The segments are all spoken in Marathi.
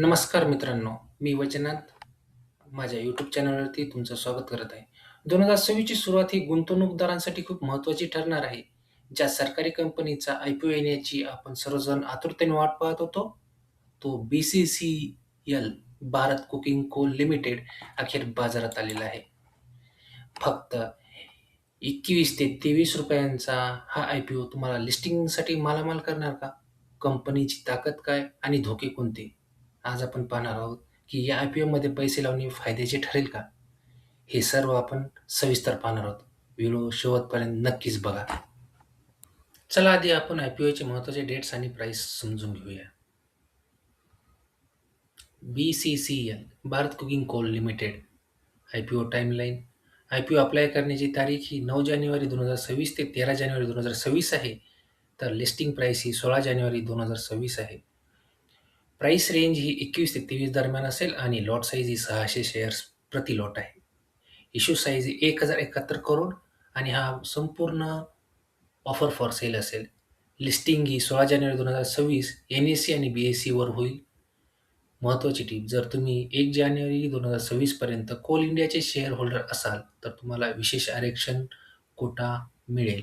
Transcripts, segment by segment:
नमस्कार मित्रांनो, मी वचनात माझ्या यूट्यूब चॅनलवरती तुमचं स्वागत करत आहे. 2026 ची सुरुवात ही गुंतवणूकदारांसाठी खूप महत्त्वाची ठरणार आहे. ज्या सरकारी कंपनीचा आय-पी-ओ येण्याची आपण सर्वजण आतुरतेने वाट पाहत होतो, तो BCCL Bharat coking coal limited अखेर बाजारात आलेला आहे. फक्त 21 ते 23 रुपयांचा हा आय-पी-ओ तुम्हाला लिस्टिंगसाठी मालामाल करणार का? कंपनीची ताकद काय आणि धोके कोणते? आज आपण पाहणार आहोत, की या आय-पी-ओमध्ये पैसे लावणे फायद्याचे ठरेल का? हे सर्व आपण सविस्तर पाहणार आहोत. व्हिडिओ शेवटपर्यंत नक्कीच बघा. चला आधी आपण आय-पी-ओचे महत्त्वाचे डेट्स आणि प्राईस समजून घेऊया. BCCL Bharat coking coal limited IPO timeline IPO apply करण्याची तारीख ही नऊ जानेवारी 2026 ते 13 जानेवारी 2026 आहे. तर लिस्टिंग प्राईस ही 16 जानेवारी 2026 आहे. प्राइस रेंज ही 21 ते 23 दरम्यान असेल आणि लॉट साईज ही सहाशे शेअर्स प्रति लॉट आहे. इश्यू साईज ही 1071 करोड आणि हा संपूर्ण ऑफर फॉर सेल असेल. लिस्टिंग ही 16 जानेवारी 2026 एन एस सी आणि बी एस सीवर होईल. महत्त्वाची टीप जर तुम्ही एक जानेवारी दोन हजार सव्वीसपर्यंत कोल इंडियाचे शेअर होल्डर असाल, तर तुम्हाला विशेष आरक्षण कोटा मिळेल.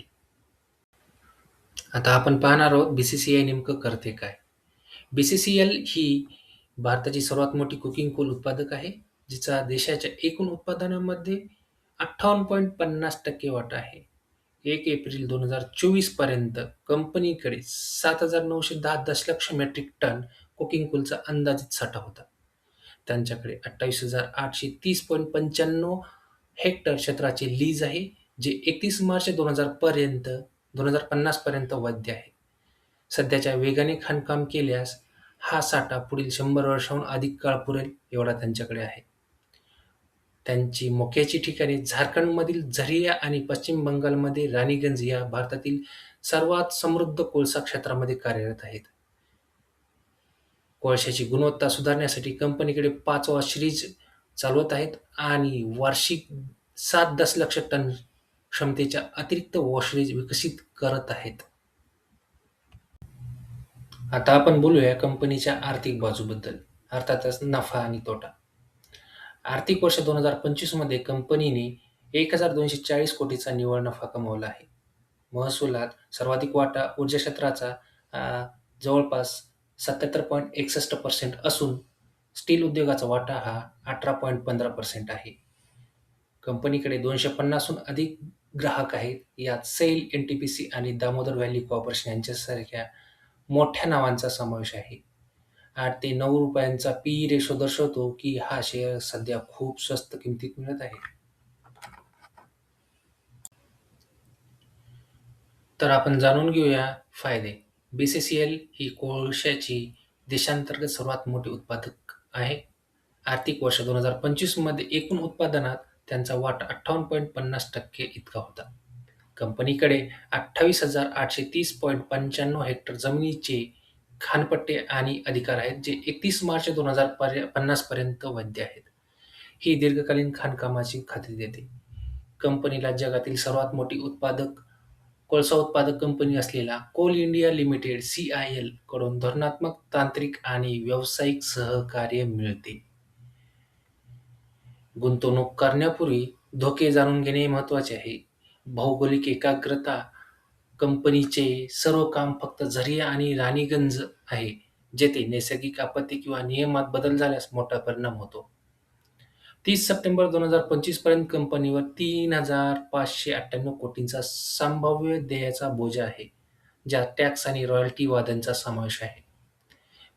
आता आपण पाहणार आहोत बी-सी-सी-आय नेमकं करते काय? बी-सी-सी-एल ही भारताची सर्वात मोठी कुकिंग कोल उत्पादक आहे, जिचा देशाच्या एकूण उत्पादनामध्ये 58.50% वाटा आहे. एक एप्रिल 2024 पर्यंत कंपनीकडे 7,910 दशलक्ष मेट्रिक टन कुकिंग कोलचा अंदाजित साठा होता. त्यांच्याकडे 28,830.95 हेक्टर क्षेत्राचे लीज आहे, जे 31 मार्च दोन हजार पर्यंत 2050 पर्यंत वैध आहे. सध्याच्या वेगाने खाणकाम केल्यास हा साठा पुढील शंभर वर्षाहून अधिक काळ पुरेल एवढा त्यांच्याकडे आहे. त्यांची मोक्याची ठिकाणी झारखंडमधील झरिया आणि पश्चिम बंगालमध्ये राणीगंज या भारतातील सर्वात समृद्ध कोळसा क्षेत्रामध्ये कार्यरत आहेत. कोळशाची गुणवत्ता सुधारण्यासाठी कंपनीकडे पाचवा सिरीज चालवत आहेत आणि वार्षिक सात दशलक्ष टन क्षमतेच्या अतिरिक्त वॉशरेज विकसित करत आहेत. आता आपण बोलूया कंपनीच्या आर्थिक बाजूबद्दल, अर्थातच नफा आणि तोटा. आर्थिक वर्ष 2025 मध्ये कंपनीने 1,240 कोटीचा निव्वळ नफा कमावला आहे. महसुलात सर्वाधिक वाटा ऊर्जा क्षेत्राचा अ, जवळपास 77.61% असून स्टील उद्योगाचा वाटा हा 18.15% आहे. कंपनीकडे 250 हून अधिक ग्राहक आहेत. यात सैल, एनटीपीसी आणि दामोदर व्हॅली कॉर्पोरेशन यांच्यासारख्या मोठ्या नावांचा समावेश आहे. आठ ते नऊ रुपयांचा पी रेशो दर्शवतो की हा शेअर सध्या खूप स्वस्त किमतीत मिळत आहे. तर आपण जाणून घेऊया फायदे. बी-सी-सी-एल ही कोळशाची देशांतर्गत सर्वात मोठी उत्पादक आहे. आर्थिक वर्ष 2025 मध्ये एकूण उत्पादनात त्यांचा वाटा 58.50% इतका होता. कंपनीकडे 28,830.95 हेक्टर जमिनीचे खानपट्टे आणि अधिकार आहेत, जे 31 मार्च दोन हजार पर्य पन्नासपर्यंत वैध आहेत. ही दीर्घकालीन खाणकामाची खात्री देते. कंपनीला जगातील सर्वात मोठी उत्पादक कोळसा उत्पादक कंपनी असलेल्या कोल इंडिया लिमिटेड (सी-आय-एल) कडून धोरणात्मक, तांत्रिक आणि व्यावसायिक सहकार्य मिळते. गुंतवणूक करण्यापूर्वी धोके जाणून घेणे महत्त्वाचे आहे. भौगोलिक एकाग्रता कंपनीचे सर्व काम फक्त झरिया आणि राणीगंज आहे, जेथे नैसर्गिक आपत्ती किंवा नियमात बदल झाल्यास मोठा परिणाम होतो. तीस सप्टेंबर 2025 पर्यंत कंपनीवर 3,598 कोटींचा संभाव्य देयाचा बोजा आहे, ज्यात टॅक्स आणि रॉयल्टी वाद्यांचा समावेश आहे.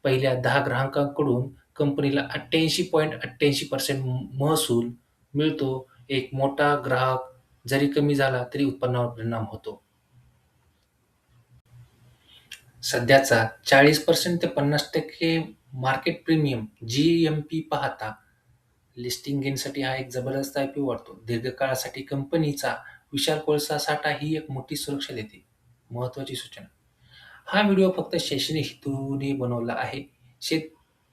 पहिल्या दहा ग्राहकांकडून कंपनीला 88.88% महसूल मिळतो. एक मोठा ग्राहक जरी कमी झाला तरी उत्पन्नावर परिणाम होतो. सध्याचा 40% ते 50% मार्केट प्रीमियम जी-एम-पी पाहता लिस्टिंग गेनसाठी हा एक जबरदस्त आय पी वाढतो दीर्घकाळासाठी कंपनीचा विशाल कोळसा साठा ही एक मोठी सुरक्षा देते. महत्वाची सूचना हा व्हिडिओ फक्त शैक्षणिक हेतूने बनवला आहे. शेत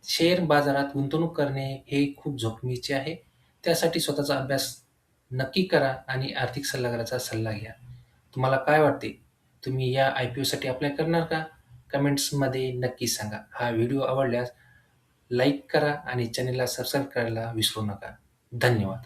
शेअर बाजारात गुंतवणूक करणे हे खूप जोखमीचे आहे. त्यासाठी स्वतःचा अभ्यास नक्की करा आणि आर्थिक सल्लागाराचा सल्ला घ्या. तुम्हाला काय वाटते? तुम्ही या आय-पी-ओसाठी अप्लाय करणार का? कमेंट्समध्ये नक्की सांगा. हा व्हिडिओ आवडल्यास लाईक करा आणि चॅनेलला सबस्क्राईब करायला विसरू नका. धन्यवाद.